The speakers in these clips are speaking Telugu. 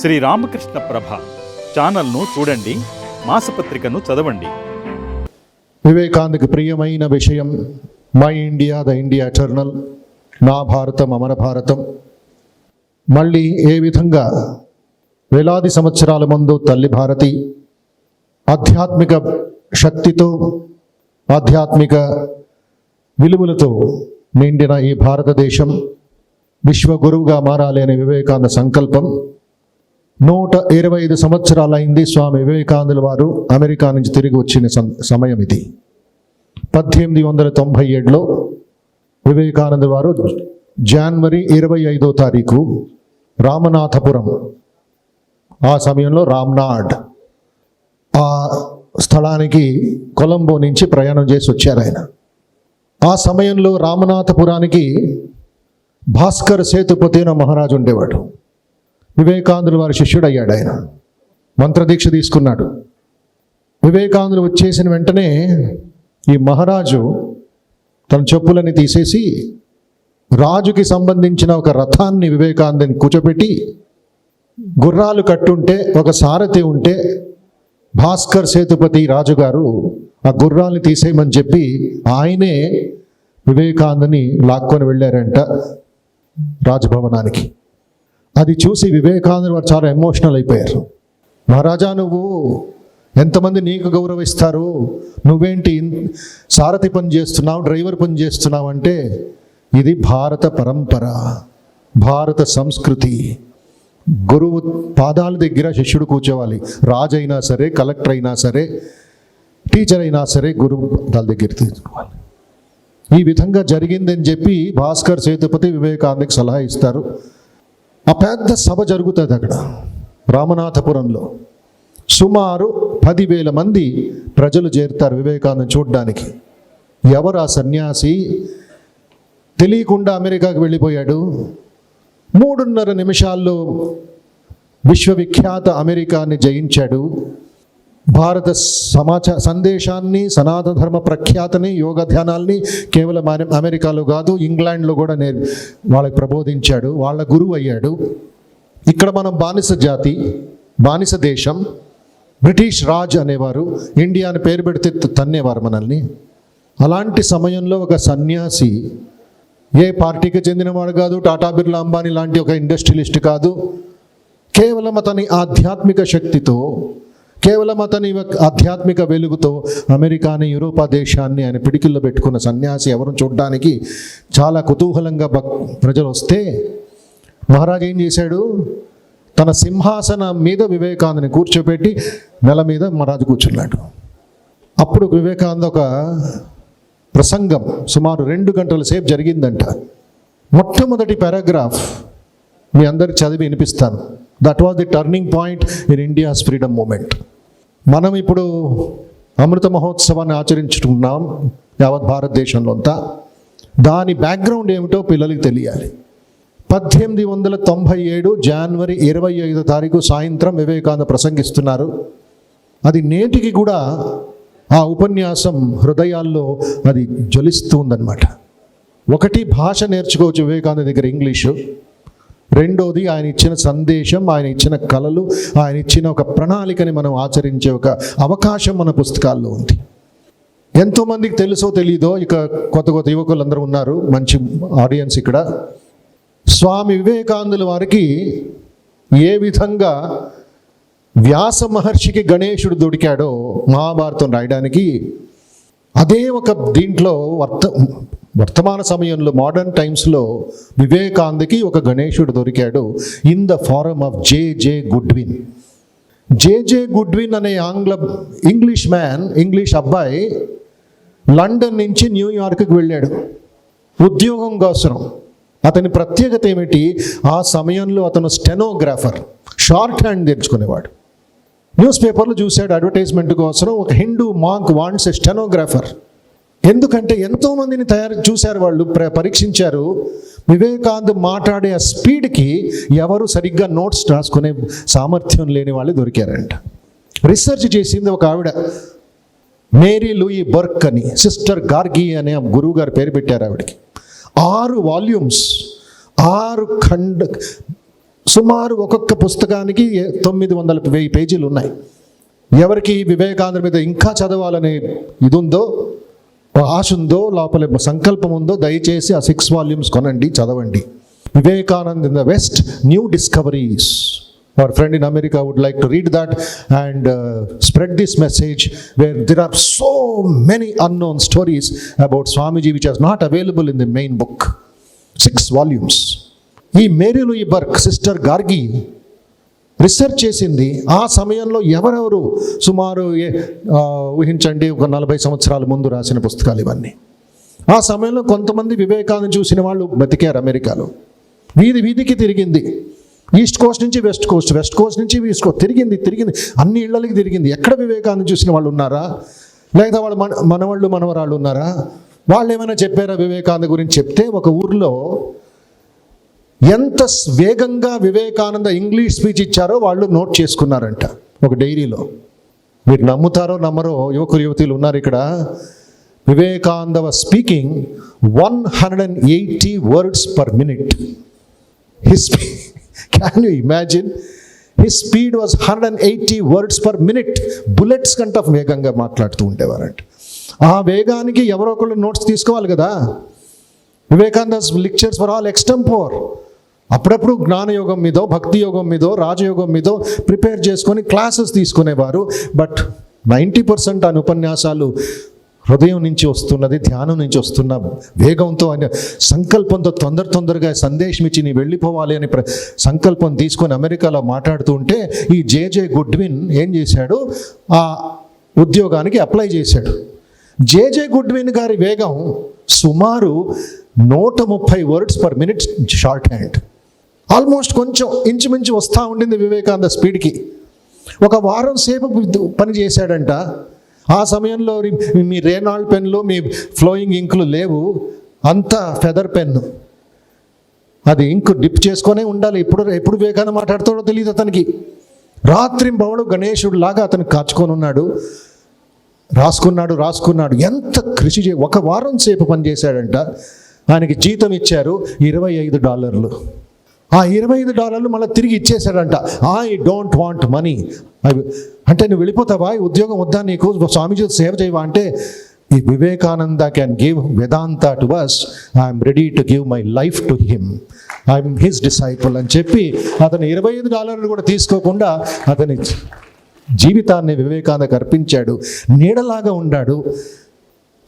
శ్రీ రామకృష్ణ ప్రభ ఛానల్ను చూడండి మాసపత్రికను చదవండి. వివేకానందకి ప్రియమైన విషయం my India the India eternal నా భారతం అమర భారతం. మళ్ళీ ఏ విధంగా వేలాది సంవత్సరాల ముందు తల్లి భారతి ఆధ్యాత్మిక శక్తితో ఆధ్యాత్మిక విలువలతో నిండిన ఈ భారతదేశం విశ్వగురువుగా మారాలి అనే వివేకానంద సంకల్పం నూట ఇరవై ఐదు సంవత్సరాలైంది స్వామి వివేకానందుల వారు అమెరికా నుంచి తిరిగి వచ్చిన సం- సమయం ఇది. పద్దెనిమిది వందల తొంభై ఏడులో వివేకానంద వారు జనవరి ఇరవై ఐదో తారీఖు రామనాథపురం ఆ సమయంలో రామ్నాడ్ ఆ స్థలానికి కొలంబో నుంచి ప్రయాణం చేసి వచ్చారు ఆయన. ఆ సమయంలో రామనాథపురానికి భాస్కర్ సేతుపతి మహారాజు ఉండేవాడు. వివేకానందుల వారి శిష్యుడయ్యాడు ఆయన. మంత్రదీక్ష తీసుకున్నాడు. వివేకానందులు వచ్చేసిన వెంటనే ఈ మహారాజు తన చెప్పులని తీసేసి రాజుకి సంబంధించిన ఒక రథాన్ని వివేకానందని కూర్చోబెట్టి గుర్రాలు కట్టుంటే ఒక సారథి ఉంటే భాస్కర్ సేతుపతి రాజుగారు ఆ గుర్రాల్ని తీసేయమని చెప్పి ఆయనే వివేకానందని లాక్కొని వెళ్ళారంట రాజభవనానికి. అది చూసి వివేకానంద వారు చాలా ఎమోషనల్ అయిపోయారు. మహారాజా నువ్వు ఎంతమంది నీకు గౌరవిస్తారు? నువ్వేంటి సారథి పని చేస్తున్నావు డ్రైవర్ పని చేస్తున్నావు అంటే ఇది భారత పరంపర భారత సంస్కృతి. గురువు పాదాల దగ్గర శిష్యుడు కూర్చోవాలి. రాజు అయినా సరే కలెక్టర్ అయినా సరే టీచర్ అయినా సరే గురువు పాదాల దగ్గర తీసుకోవాలి ఈ విధంగా జరిగిందని చెప్పి భాస్కర్ సేతుపతి వివేకానందకి సలహా ఇస్తారు. ఆ పెద్ద సభ జరుగుతుంది అక్కడ రామనాథపురంలో. సుమారు పదివేల మంది ప్రజలు చేరుతారు వివేకానంద చూడడానికి. ఎవరు ఆ సన్యాసి? తెలియకుండా అమెరికాకు వెళ్ళిపోయాడు. మూడున్నర నిమిషాల్లో విశ్వవిఖ్యాత అమెరికాని జయించాడు. భారత సమాచార సందేశాన్ని సనాతన ధర్మ ప్రఖ్యాతని యోగ ధ్యానాల్ని కేవలం అమెరికాలో కాదు ఇంగ్లాండ్లో కూడా నేర్ వాళ్ళకి ప్రబోధించాడు వాళ్ళ గురువు అయ్యాడు. ఇక్కడ మనం బానిస జాతి బానిస దేశం బ్రిటిష్ రాజ్ అనేవారు ఇండియా అని పేరు పెడితే తన్నేవారు మనల్ని. అలాంటి సమయంలో ఒక సన్యాసి ఏ పార్టీకి చెందినవాడు కాదు టాటా బిర్లా అంబానీ లాంటి ఒక ఇండస్ట్రియలిస్ట్ కాదు కేవలం అతని ఆధ్యాత్మిక శక్తితో కేవలం అతని యొక్క ఆధ్యాత్మిక వెలుగుతో అమెరికాని యూరోపా దేశాన్ని ఆయన పిడికిల్లో పెట్టుకున్న సన్యాసి ఎవరు చూడడానికి చాలా కుతూహలంగా భక్ ప్రజలు వస్తే మహారాజు ఏం చేశాడు? తన సింహాసనం మీద వివేకానందని కూర్చోబెట్టి నెల మీద మహారాజు కూర్చున్నాడు. అప్పుడు వివేకానంద ఒక ప్రసంగం సుమారు రెండు గంటల సేపు జరిగిందంట. మొట్టమొదటి పారాగ్రాఫ్ మీ అందరికి చదివి వినిపిస్తాను. That was the turning point in India's freedom moment మనం ఇప్పుడు అమృత మహోత్సవాన్ని ఆచరించుకుంటున్నాం యావత్ భారతదేశంలో అంతా దాని బ్యాక్గ్రౌండ్ ఏమిటో పిల్లలకి తెలియాలి. పద్దెనిమిది వందల తొంభై ఏడు జనవరి ఇరవై ఐదో తారీఖు సాయంత్రం వివేకానంద ప్రసంగిస్తున్నారు. అది నేటికి కూడా ఆ ఉపన్యాసం హృదయాల్లో అది జ్వలిస్తూ ఉందన్నమాట. ఒకటి భాష నేర్చుకోవచ్చు వివేకానంద దగ్గర ఇంగ్లీషు. రెండోది ఆయన ఇచ్చిన సందేశం ఆయన ఇచ్చిన కళలు ఆయన ఇచ్చిన ఒక ప్రణాళికని మనం ఆచరించే ఒక అవకాశం మన పుస్తకాల్లో ఉంది. ఎంతోమందికి తెలుసో తెలీదో ఇక కొత్త కొత్త యువకులందరూ ఉన్నారు మంచి ఆడియన్స్ ఇక్కడ. స్వామి వివేకానందుల వారికి ఏ విధంగా వ్యాస మహర్షికి గణేశుడు దొరికాడో మహాభారతం రాయడానికి అదే ఒక దీంట్లో వర్త వర్తమాన సమయంలో మోడర్న్ టైమ్స్లో వివేకానందకి ఒక గణేశుడు దొరికాడు. In the form of J J Goodwin J J Goodwin అనే ఆంగ్ల ఇంగ్లీష్ మ్యాన్ ఇంగ్లీష్ అబ్బాయి లండన్ నుంచి న్యూయార్క్కి వెళ్ళాడు. ఉద్యోగం కోసం. అతని ప్రత్యేకత ఏమిటి? ఆ సమయంలో అతను స్టెనోగ్రాఫర్ షార్ట్ హ్యాండ్ తెరుచుకునేవాడు న్యూస్ పేపర్లో చూశాడు అడ్వర్టైజ్మెంట్ కోసం ఒక Hindu monk wants a stenographer. ఎందుకంటే ఎంతోమందిని తయారు చూశారు వాళ్ళు ప్ర పరీక్షించారు. వివేకాంత్ మాట్లాడే ఆ స్పీడ్కి ఎవరు సరిగ్గా నోట్స్ రాసుకునే సామర్థ్యం లేని వాళ్ళు దొరికారంట. రీసెర్చ్ చేసింది ఒక ఆవిడ మేరీ లూయి బర్క్ అని సిస్టర్ గార్గి అనే గురువు గారు పేరు పెట్టారు ఆవిడకి. ఆరు వాల్యూమ్స్ ఆరు ఖండ సుమారు ఒక్కొక్క పుస్తకానికి తొమ్మిది వందల వెయ్యి పేజీలు ఉన్నాయి. ఎవరికి వివేకాంధ్ర మీద ఇంకా చదవాలనే ఇది ఉందో ఆశ ఉందో లోపల సంకల్పం ఉందో దయచేసి ఆ సిక్స్ వాల్యూమ్స్ కొనండి చదవండి. Vivekananda in the west new discoveries. Our friend in America would like to read that and spread this message where there are so many unknown stories about Swamiji which are not available in the main book six volumes ఈ మేరీలు ఈ బర్క్ సిస్టర్ గార్గి రీసెర్చ్ చేసింది. ఆ సమయంలో ఎవరెవరు సుమారు ఏ- ఊహించండి ఒక నలభై సంవత్సరాల ముందు రాసిన పుస్తకాలు ఇవన్నీ. ఆ సమయంలో కొంతమంది వివేకాన్ని చూసిన వాళ్ళు బతికారు అమెరికాలో. వీధి వీధికి తిరిగింది. ఈస్ట్ కోస్ట్ నుంచి వెస్ట్ కోస్ట్ వెస్ట్ కోస్ట్ నుంచి ఈస్ట్ కోస్ట్ తిరిగింది తిరిగింది. అన్ని ఇళ్ళకి తిరిగింది. ఎక్కడ వివేకాన్ని చూసిన వాళ్ళు ఉన్నారా? లేదా వాళ్ళు మన మనవాళ్ళు మనవరాళ్ళు ఉన్నారా? వాళ్ళు ఏమైనా చెప్పారా వివేకానంద గురించి? చెప్తే ఒక ఊర్లో ఎంత స్- వేగంగా వివేకానంద ఇంగ్లీష్ స్పీచ్ ఇచ్చారో వాళ్ళు నోట్ చేసుకున్నారంట ఒక డైరీలో. మీరు నమ్ముతారో నమ్మరో యువకులు యువతులు ఉన్నారు ఇక్కడ. Vivekananda speaking one hundred and eighty words per minute. His can you imagine his speed was hundred and eighty words per minute. Bullets కంట వేగంగా మాట్లాడుతూ ఉండేవారంట. ఆ వేగానికి ఎవరో ఒకళ్ళు నోట్స్ తీసుకోవాలి కదా. Vivekananda lectures for all extempore అప్పుడప్పుడు జ్ఞానయోగం మీదో భక్తి యోగం మీదో రాజయోగం మీదో ప్రిపేర్ చేసుకొని క్లాసెస్ తీసుకునేవారు. బట్ నైంటీ పర్సెంట్ ఆయన ఉపన్యాసాలు హృదయం నుంచి వస్తున్నది ధ్యానం నుంచి వస్తున్న వేగంతో ఆయన సంకల్పంతో తొందర తొందరగా సందేశం ఇచ్చి నీ వెళ్ళిపోవాలి అని ప్ర- సంకల్పం తీసుకొని అమెరికాలో మాట్లాడుతూ ఉంటే ఈ జేజే గుడ్విన్ ఏం చేశాడు? ఆ ఉద్యోగానికి అప్లై చేశాడు. జేజే గుడ్విన్ గారి వేగం సుమారు నూట ముప్పై words per minute short hand. Almost కొంచెం ఇంచుమించు వస్తూ ఉండింది వివేకానంద స్పీడ్కి. ఒక వారం సేపు పని చేశాడంట. ఆ సమయంలో రి- మీ రేనాల్డ్ పెన్లు మీ ఫ్లోయింగ్ ఇంకులు లేవు. అంత ఫెదర్ పెన్ అది ఇంకు డిప్ చేసుకొనే ఉండాలి. ఎప్పుడు ఎప్పుడు వివేకానంద మాట్లాడతాడో తెలియదు అతనికి. రాత్రి బవడు గణేశుడు లాగా అతను కాచుకొని ఉన్నాడు రాసుకున్నాడు రాసుకున్నాడు. ఎంత కృషి చే ఒక వారం సేపు పనిచేశాడంట ఆయనకి జీతం ఇచ్చారు ఇరవై ఐదు డాలర్లు. ఆ ఇరవై ఐదు డాలర్లు మళ్ళీ తిరిగి ఇచ్చేశాడంట. ఐ డోంట్ వాంట్ మనీ అంటే నువ్వు వెళ్ళిపోతావా? ఈ ఉద్యోగం వద్దా నీకు? స్వామీజీ సేవ చేయవా? అంటే ఈ Vivekananda can give Vedanta to us I'm ready to give my life to him I'm his disciple అని చెప్పి అతను ఇరవై ఐదు డాలర్లు కూడా తీసుకోకుండా అతని జీవితాన్ని వివేకానందకు అర్పించాడు. నీడలాగా ఉన్నాడు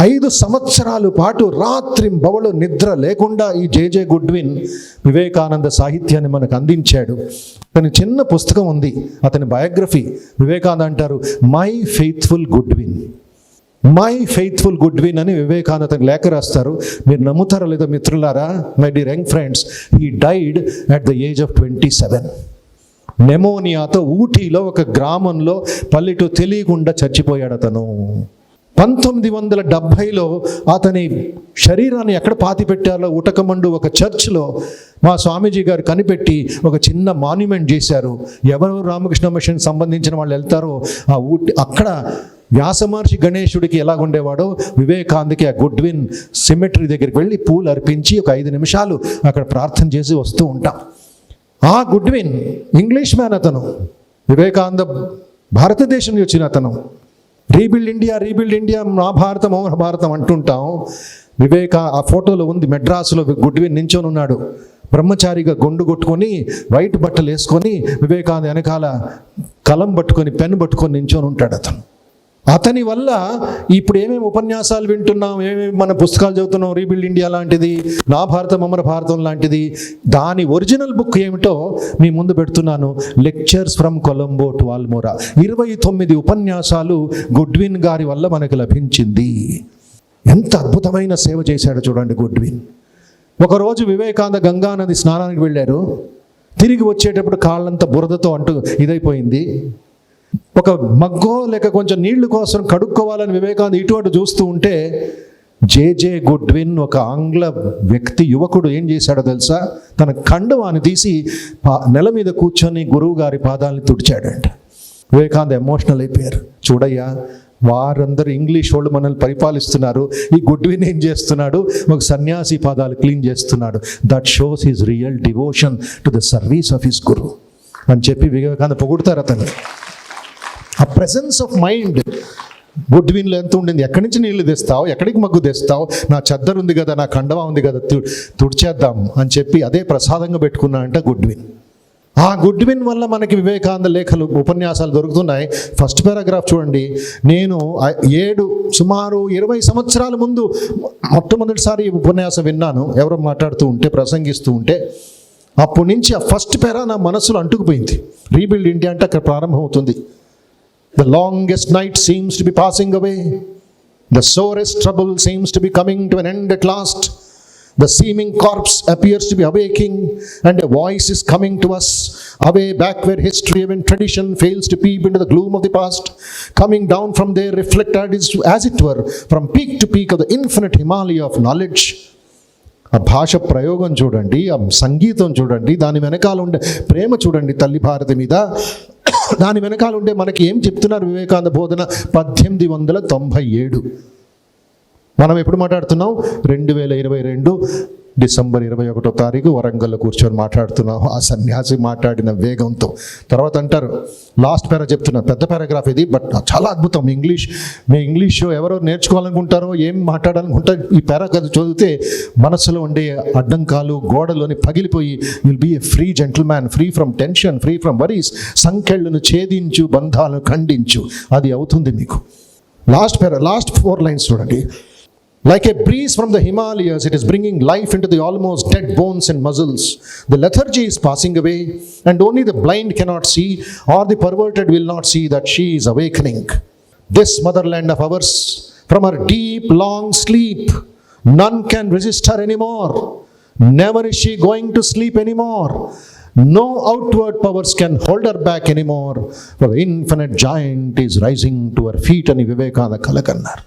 ఐదు సంవత్సరాల పాటు రాత్రి బవలు నిద్ర లేకుండా ఈ జేజే గుడ్విన్ వివేకానంద సాహిత్యాన్ని మనకు అందించాడు. అతని చిన్న పుస్తకం ఉంది. అతని బయోగ్రఫీ వివేకానంద అంటారు my faithful Goodwin my faithful Goodwin అని వివేకానంద అతనికి లేఖ రాస్తారు. మీరు నమ్ముతారా లేదో మిత్రులారా? My dear young friends he died at the age of twenty seven నెమోనియాతో ఊటీలో ఒక గ్రామంలో పల్లెటూరు తెలియకుండా చచ్చిపోయాడు అతను. పంతొమ్మిది వందల డెబ్భైలో అతని శరీరాన్ని ఎక్కడ పాతిపెట్టారో ఉటకమండు ఒక చర్చ్లో మా స్వామీజీ గారు కనిపెట్టి ఒక చిన్న మాన్యుమెంట్ చేశారు. ఎవరు రామకృష్ణ మిషన్ సంబంధించిన వాళ్ళు వెళ్తారో ఆ ఊటి అక్కడ వ్యాసమహర్షి గణేశుడికి ఎలాగుండేవాడో వివేకాంద్కి ఆ గుడ్విన్ సిమెట్రీ దగ్గరికి వెళ్ళి పూలు అర్పించి ఒక ఐదు నిమిషాలు అక్కడ ప్రార్థన చేసి వస్తూ ఉంటాం. ఆ గుడ్విన్ ఇంగ్లీష్ మ్యాన్ అతను. వివేకానంద భారతదేశం నుంచి వచ్చిన అతను. రీబిల్డ్ ఇండియా రీబిల్డ్ ఇండియా నా భారతం మౌన భారతం అంటుంటాం. వివేక ఆ ఫోటోలో ఉంది మెడ్రాసులో గుడ్డివి నించొని ఉన్నాడు. బ్రహ్మచారిగా గొండు కొట్టుకొని వైట్ బట్టలు వేసుకొని వివేకానంద వెనకాల కలం పట్టుకొని పెన్ పట్టుకొని నించొని ఉంటాడు అతను. అతని వల్ల ఇప్పుడు ఏమేమి ఉపన్యాసాలు వింటున్నాం ఏమేమి మన పుస్తకాలు చదువుతున్నాం రీబిల్డ్ ఇండియా లాంటిది నా భారతం అమర భారతం లాంటిది దాని ఒరిజినల్ బుక్ ఏమిటో మీ ముందు పెడుతున్నాను. Lectures from Colombo to Almora ఇరవై తొమ్మిది ఉపన్యాసాలు గుడ్విన్ గారి వల్ల మనకు లభించింది. ఎంత అద్భుతమైన సేవ చేశాడో చూడండి గుడ్విన్ ఒకరోజు వివేకానంద గంగానది స్నానానికి వెళ్ళారు. తిరిగి వచ్చేటప్పుడు కాళ్ళంతా బురదతో అంటూ ఇదైపోయింది. ఒక మగ్గో లేక కొంచెం నీళ్ళు కోసం కడుక్కోవాలని వివేకానంద ఇటు అటు చూస్తూ ఉంటే జేజే గుడ్విన్ ఒక ఆంగ్ల వ్యక్తి యువకుడు ఏం చేశాడో తెలుసా? తన కండువాన్ని తీసి నెల మీద కూర్చొని గురువు గారి పాదాలని తుడిచాడంట. వివేకానంద ఎమోషనల్ అయిపోయారు. చూడయ్యా వారందరూ ఇంగ్లీష్ వాళ్ళు మనల్ని పరిపాలిస్తున్నారు. ఈ గుడ్విన్ ఏం చేస్తున్నాడు? ఒక సన్యాసి పాదాలు క్లీన్ చేస్తున్నాడు. That shows his real devotion to the service of his guru అని చెప్పి వివేకానంద పొగుడతారు అతను ఆ ప్రెసెన్స్ ఆఫ్ మైండ్ గుడ్విన్లో ఎంత ఉండింది? ఎక్కడి నుంచి నీళ్ళు తెస్తావు? ఎక్కడికి మగ్గు తెస్తావు? నా చద్దరు ఉంది కదా నా కండవా ఉంది కదా తు తుడిచేద్దాం అని చెప్పి అదే ప్రసాదంగా పెట్టుకున్నా అంటే గుడ్విన్. ఆ గుడ్విన్ వల్ల మనకి వివేకానంద లేఖలు ఉపన్యాసాలు దొరుకుతున్నాయి. ఫస్ట్ పారాగ్రాఫ్ చూడండి. నేను ఏడు సుమారు ఇరవై సంవత్సరాల ముందు మొట్టమొదటిసారి ఈ ఉపన్యాసం విన్నాను. ఎవరో మాట్లాడుతూ ఉంటే ప్రసంగిస్తూ ఉంటే అప్పటి నుంచి ఆ ఫస్ట్ పేరా నా మనసులో అంటుకుపోయింది. రీబిల్డ్ ఇండియా అంటే అక్కడ ప్రారంభమవుతుంది. The longest night seems to be passing away. The sorest trouble seems to be coming to an end at last. The seeming corpse appears to be awaking, and a voice is coming to us, away back where history and tradition fails to peep into the gloom of the past, coming down from there, reflected as, as it were, from peak to peak of the infinite Himalaya of knowledge. ఆ భాష ప్రయోగం చూడండి ఆ సంగీతం చూడండి దాని వెనకాల ఉండే ప్రేమ చూడండి తల్లి భారతి మీద దాని వెనకాల ఉండే మనకి ఏం చెప్తున్నారు వివేకానంద బోధన? పద్దెనిమిది వందల తొంభై ఏడు. మనం ఎప్పుడు మాట్లాడుతున్నాం? రెండు వేల ఇరవై రెండు. డిసెంబర్ ఇరవై ఒకటో తారీఖు వరంగల్లో కూర్చొని మాట్లాడుతున్నాం ఆ సన్యాసి మాట్లాడిన వేగంతో. తర్వాత అంటారు లాస్ట్ పేరా చెప్తున్నా పెద్ద పారాగ్రాఫ్ ఇది బట్ చాలా అద్భుతం. ఇంగ్లీష్ మీ ఇంగ్లీష్ ఎవరో నేర్చుకోవాలనుకుంటారో ఏం మాట్లాడాలనుకుంటారో ఈ పారాగ్రాఫ్ చదివితే మనసులో ఉండే అడ్డంకాలు గోడలోని పగిలిపోయి will be a free gentleman free from tension free from worries సంఖ్యలను ఛేదించు బంధాలను ఖండించు. అది అవుతుంది మీకు. Last para last four lines చూడండి. Like a breeze from the Himalayas, it is bringing life into the almost dead bones and muscles. The lethargy is passing away, and only the blind cannot see, or the perverted will not see that she is awakening. This motherland of ours, from her deep, long sleep, none can resist her anymore. Never is she going to sleep anymore. No outward powers can hold her back anymore, for the infinite giant is rising to her feet, and Vivekananda Kalakannar.